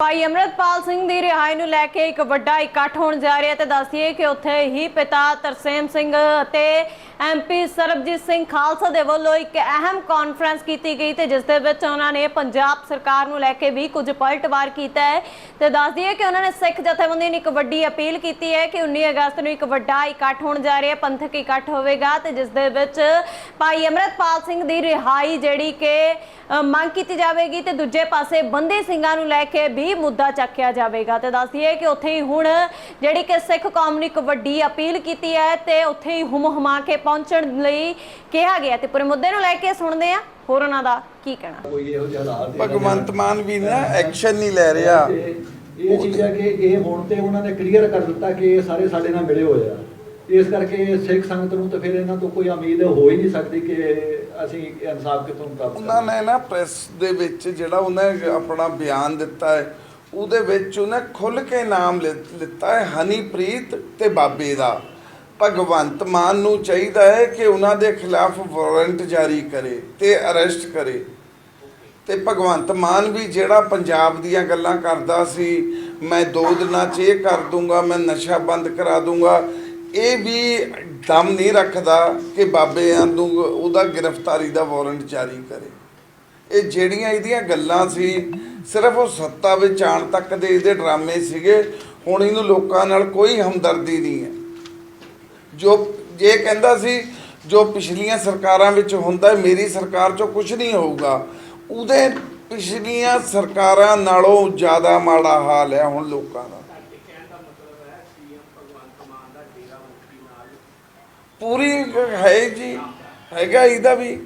ਭਾਈ ਅਮਰਤਪਾਲ ਸਿੰਘ ਦੀ ਰਿਹਾਈ ਨੂੰ ਲੈ ਕੇ ਇੱਕ ਵੱਡਾ ਇਕੱਠ ਹੋਣ ਜਾ ਰਿਹਾ ਤੇ ਦੱਸੀਏ ਕਿ ਉੱਥੇ ਹੀ ਪਿਤਾ ਤਰਸੇਮ ਸਿੰਘ ਅਤੇ ਐਮਪੀ ਸਰਬਜੀਤ ਸਿੰਘ ਖਾਲਸਾ ਦੇ ਵੱਲੋਂ ਇੱਕ ਅਹਿਮ ਕਾਨਫਰੰਸ ਕੀਤੀ ਗਈ ਤੇ ਜਿਸ ਦੇ ਵਿੱਚ ਉਹਨਾਂ ਨੇ ਪੰਜਾਬ ਸਰਕਾਰ ਨੂੰ ਲੈ ਕੇ ਵੀ ਕੁਝ ਪਲਟਵਾਰ ਕੀਤਾ ਹੈ। ਤੇ ਦੱਸ ਦਈਏ ਕਿ ਉਹਨਾਂ ਨੇ ਸਿੱਖ ਜਥੇਬੰਦੀ ਨੂੰ ਇੱਕ ਵੱਡੀ ਅਪੀਲ ਕੀਤੀ ਹੈ ਕਿ 19 ਅਗਸਤ ਨੂੰ ਇੱਕ ਵੱਡਾ ਇਕੱਠ ਹੋਣ ਜਾ ਰਿਹਾ ਪੰਥਕ ਇਕੱਠ ਹੋਵੇਗਾ ਤੇ ਜਿਸ ਦੇ ਵਿੱਚ ਭਾਈ ਅਮਰਤਪਾਲ ਸਿੰਘ ਦੀ ਰਿਹਾਈ ਜਿਹੜੀ ਕਿ ਮੰਗ ਕੀਤੀ ਜਾਵੇਗੀ ਤੇ ਦੂਜੇ ਪਾਸੇ ਬੰਦੀ ਸਿੰਘਾਂ ਨੂੰ ਲੈ ਕੇ ਵੀ ਮੁੱਦਾ ਚੱਕਿਆ ਜਾਵੇਗਾ। ਤੇ ਦੱਸ ਦਈਏ ਕਿ ਉੱਥੇ ਹੀ ਹੁਣ ਜਿਹੜੀ ਕਿ ਸਿੱਖ ਕੌਮ ਨੂੰ ਇੱਕ ਵੱਡੀ ਅਪੀਲ ਕੀਤੀ ਹੈ ਤੇ ਉੱਥੇ ਹੀ ਹੁਮ ਹੁਮਾ ਕੇ ਪਹੁੰਚਣ ਲਈ ਕਿਹਾ ਗਿਆ ਤੇ ਪੂਰੇ ਮੁੱਦੇ ਨੂੰ ਲੈ ਕੇ ਸੁਣਦੇ ਆ ਹੋਰ ਉਹਨਾਂ ਦਾ ਕੀ ਕਹਿਣਾ। ਕੋਈ ਇਹੋ ਜਿਹਾ ਹਾਲਾਤ ਨਹੀਂ ਭਗਵੰਤ ਮਾਨ ਵੀ ਨਾ ਐਕਸ਼ਨ ਨਹੀਂ ਲੈ ਰਿਹਾ। ਇਹ ਚੀਜ਼ ਹੈ ਕਿ ਇਹ ਹੁਣ ਤੇ ਉਹਨਾਂ ਨੇ ਕਲੀਅਰ ਕਰ ਦਿੱਤਾ ਕਿ ਇਹ ਸਾਰੇ ਸਾਡੇ ਨਾਲ ਮਿਲੇ ਹੋਏ ਆ। ਇਸ ਕਰਕੇ ਸਿੱਖ ਸੰਗਤ ਨੂੰ ਤਾਂ ਫਿਰ ਇਹਨਾਂ ਤੋਂ ਕੋਈ ਉਮੀਦ ਹੋ ਹੀ ਨਹੀਂ ਸਕਦੀ ਕਿ ਅਸੀਂ ਇਨਸਾਫ ਕਿਤੋਂ ਕਰ ਉਹਨਾਂ ਨੇ ਨਾ ਪ੍ਰੈਸ ਦੇ ਵਿੱਚ ਜਿਹੜਾ ਉਹਨੇ ਆਪਣਾ ਬਿਆਨ ਦਿੱਤਾ ਹੈ ਉਹਦੇ ਵਿੱਚ ਉਹਨੇ ਖੁੱਲ ਕੇ ਨਾਮ ਲਿੱਤਾ ਹੈ ਹਨੀਪ੍ਰੀਤ ਤੇ ਬਾਬੇ ਦਾ। ਭਗਵੰਤ ਮਾਨ ਨੂੰ ਚਾਹੀਦਾ ਹੈ ਕਿ ਉਹਨਾਂ ਦੇ ਖਿਲਾਫ ਵਾਰੰਟ ਜਾਰੀ ਕਰੇ ਤੇ ਅਰੈਸਟ ਕਰੇ। ਤੇ ਭਗਵੰਤ ਮਾਨ ਵੀ ਜਿਹੜਾ ਪੰਜਾਬ ਦੀਆਂ ਗੱਲਾਂ ਕਰਦਾ ਸੀ, ਮੈਂ ਦੋ ਦਿਨਾਂ 'ਚ ਇਹ ਕਰ ਦੂੰਗਾ, ਮੈਂ ਨਸ਼ਾ ਬੰਦ ਕਰਾ ਦੂੰਗਾ, ਇਹ ਵੀ ਦਮ ਨਹੀਂ ਰੱਖਦਾ ਕਿ ਬਾਬੇ ਨੂੰ ਉਹਦਾ ਗ੍ਰਿਫਤਾਰੀ ਦਾ ਵਾਰੰਟ ਜਾਰੀ ਕਰੇ। ਇਹ ਜਿਹੜੀਆਂ ਇਹਦੀਆਂ ਗੱਲਾਂ ਸੀ, ਸਿਰਫ ਉਹ ਸੱਤਾ ਵਿੱਚ ਆਉਣ ਤੱਕ ਦੇ ਇਹਦੇ ਡਰਾਮੇ ਸੀਗੇ, ਹੁਣ ਇਹਨੂੰ ਲੋਕਾਂ ਨਾਲ ਕੋਈ ਹਮਦਰਦੀ ਨਹੀਂ ਹੈ। ਜੋ ਜੇ ਕਹਿੰਦਾ ਸੀ, ਜੋ ਪਿਛਲੀਆਂ ਸਰਕਾਰਾਂ ਵਿੱਚ ਹੁੰਦਾ ਮੇਰੀ ਸਰਕਾਰ 'ਚੋਂ ਕੁਝ ਨਹੀਂ ਹੋਊਗਾ। ਉਹਦੇ ਪਿਛਲੀਆਂ ਸਰਕਾਰਾਂ ਨਾਲੋਂ ਜ਼ਿਆਦਾ ਮਾੜਾ ਹਾਲ ਹੈ ਹੁਣ ਲੋਕਾਂ ਦਾ। ਪੂਰੀ ਹੈ ਜੀ, ਹੈਗਾ ਇਹਦਾ ਵੀ।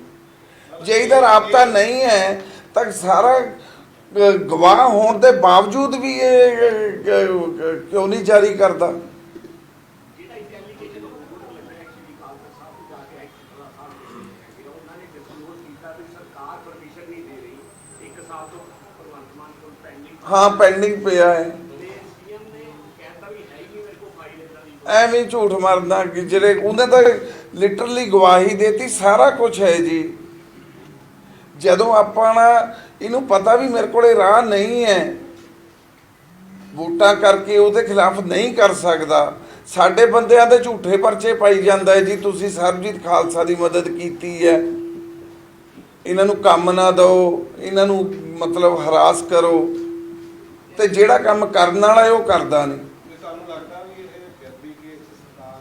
ਜੇ ਇਹਦਾ ਰਾਬਤਾ ਨਹੀਂ ਹੈ, ਤਾਂ ਸਾਰਾ ਗਵਾਹ ਹੋਣ ਦੇ ਬਾਵਜੂਦ ਵੀ ਇਹ ਕਿਉਂ ਨਹੀਂ ਜਾਰੀ ਕਰਦਾ? ਹਾਂ ਪੈਂਡਿੰਗ ਪਿਆ ਹੈ। ਐਵੇਂ ਝੂਠ ਮਾਰਦਾ ਕਿ ਜਿਹੜੇ ਉਹਨੇ ਤਾਂ ਲਿਟਰਲੀ ਗਵਾਹੀ ਦੇਤੀ ਸਾਰਾ ਕੁਝ ਹੈ ਜੀ। ਜਦੋਂ ਆਪਾਂ ਨਾ ਇਹਨੂੰ ਪਤਾ ਵੀ ਮੇਰੇ ਕੋਲੇ ਰਾਹ ਨਹੀਂ ਹੈ ਵੋਟਾਂ ਕਰਕੇ ਉਹਦੇ ਖਿਲਾਫ ਨਹੀਂ ਕਰ ਸਕਦਾ। ਸਾਡੇ ਬੰਦਿਆਂ ਦੇ ਝੂਠੇ ਪਰਚੇ ਪਾਈ ਜਾਂਦਾ ਹੈ ਜੀ ਤੁਸੀਂ ਸਰਬਜੀਤ ਖਾਲਸਾ ਦੀ ਮਦਦ ਕੀਤੀ ਹੈ। ਇਹਨਾਂ ਨੂੰ ਕੰਮ ਨਾ ਦਿਓ ਇਹਨਾਂ ਨੂੰ ਮਤਲਬ ਹਰਾਸ ਕਰੋ। ਤੇ ਜਿਹੜਾ ਕੰਮ ਕਰਨ ਵਾਲਾ ਹੈ ਉਹ ਕਰਦਾ ਨਹੀਂ। ਤੁਹਾਨੂੰ ਲੱਗਦਾ ਵੀ ਇਹ ਫਿਰ ਵੀ ਕਿ ਸਰਕਾਰ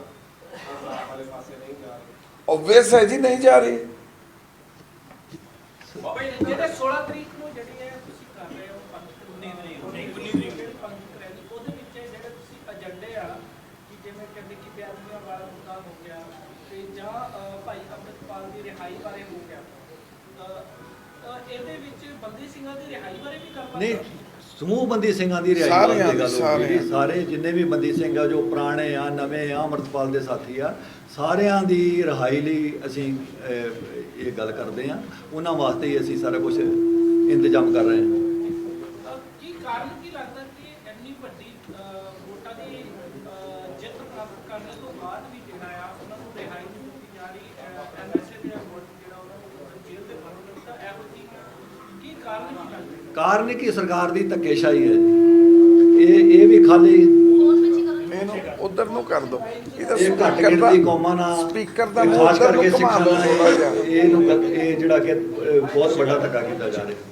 ਇਨਸਾਫ ਵਾਲੇ ਪਾਸੇ ਨਹੀਂ ਜਾ ਰਹੀ। ਓਬਵੀਅਸ ਹੈ ਜੀ ਨਹੀਂ ਜਾ ਰਹੀ। ਬਾਬਾ ਜੀ ਜਿਹੜੇ 16 ਤਰੀਕ ਨੂੰ ਜਿਹੜੀ ਹੈ ਤੁਸੀਂ ਕਰ ਰਹੇ ਹੋ ਪੰਥ 19 ਤਰੀਕ ਨੂੰ 19 ਤਰੀਕ ਨੂੰ ਪੰਥ ਰੈਲੀ ਉਹਦੇ ਵਿੱਚ ਜਿਹੜੇ ਤੁਸੀਂ ਏਜੰਡੇ ਆ ਕਿ ਜਿਵੇਂ ਕਹਿੰਦੇ ਕਿ ਬਿਆਨੀਆਂ ਵਾਲਾ ਮੁੱਦਾ ਹੋ ਗਿਆ ਤੇ ਜਾਂ ਅ, ਭਾਈ ਅੰਮ੍ਰਿਤਪਾਲ ਦੀ ਰਿਹਾਈ ਬਾਰੇ ਹੋ ਗਿਆ ਅ, ਅ, ਇਹਦੇ ਵਿੱਚ ਬੰਦੀ ਸਿੰਘਾਂ ਦੀ ਰਿਹਾਈ ਬਾਰੇ ਵੀ ਕਰ ਨਹੀਂ ਸਮੂਹ ਬੰਦੀ ਸਿੰਘਾਂ ਦੀ ਰਿਹਾਈ ਗੱਲ ਹੋ ਦੀ। ਸਾਰੇ ਜਿੰਨੇ ਵੀ ਬੰਦੀ ਸਿੰਘ ਆ ਜੋ ਪੁਰਾਣੇ ਆ ਨਵੇਂ ਆ ਅਮਰਤਪਾਲ ਦੇ ਸਾਥੀ ਆ ਸਾਰਿਆਂ ਦੀ ਰਿਹਾਈ ਲਈ ਅਸੀਂ ਇਹ ਗੱਲ ਕਰਦੇ ਆ। ਉਹਨਾਂ ਵਾਸਤੇ ਹੀ ਅਸੀਂ ਸਾਰਾ ਕੁਝ ਇੰਤਜ਼ਾਮ ਕਰ ਰਹੇ ਹਾਂ। ਕੀ ਕਾਰਨ ਕੀ ਲੱਗਦਾ ਕਿ ਇੰਨੀ ਵੱਡੀ ਵੋਟਾਂ ਦੀ ਜਿੱਤ ਪ੍ਰਾਪਤ ਕਰਨ ਤੋਂ ਬਾਅਦ ਵੀ ਜਿਹੜਾ ਆ ਉਹਨਾਂ ਨੂੰ ਰਿਹਾਈ ਨਹੀਂ ਦਿੱਤੀ ਜਾ ਰਹੀ ਐਮਐਸਏ ਦੇ ਵੋਟ ਕਾਰਨ ਕੀ ਸਰਕਾਰ ਦੀ ਧੱਕੇਸ਼ਾਹੀ ਹੈ ਜੀ। ਇਹ ਇਹ ਵੀ ਖਾਲੀ ਇਹਨੂੰ ਉਧਰ ਨੂੰ ਕਰ ਦੋ। ਇਹਦਾ ਇਹ ਘੱਟ ਦਾ- ਗਿਣਤੀ ਕੌਮਾਂ ਨਾਲ ਸਪੀਕਰ ਦਾ ਖਾਸ ਕਰਕੇ ਸਿੱਖਾਂ ਨਾਲ। ਇਹ- ਇਹਨੂੰ ਇਹ ਜਿਹੜਾ ਕਿ ਬਹੁਤ ਵੱਡਾ ਧੱਕਾ ਕੀਤਾ ਜਾ ਰਿਹਾ।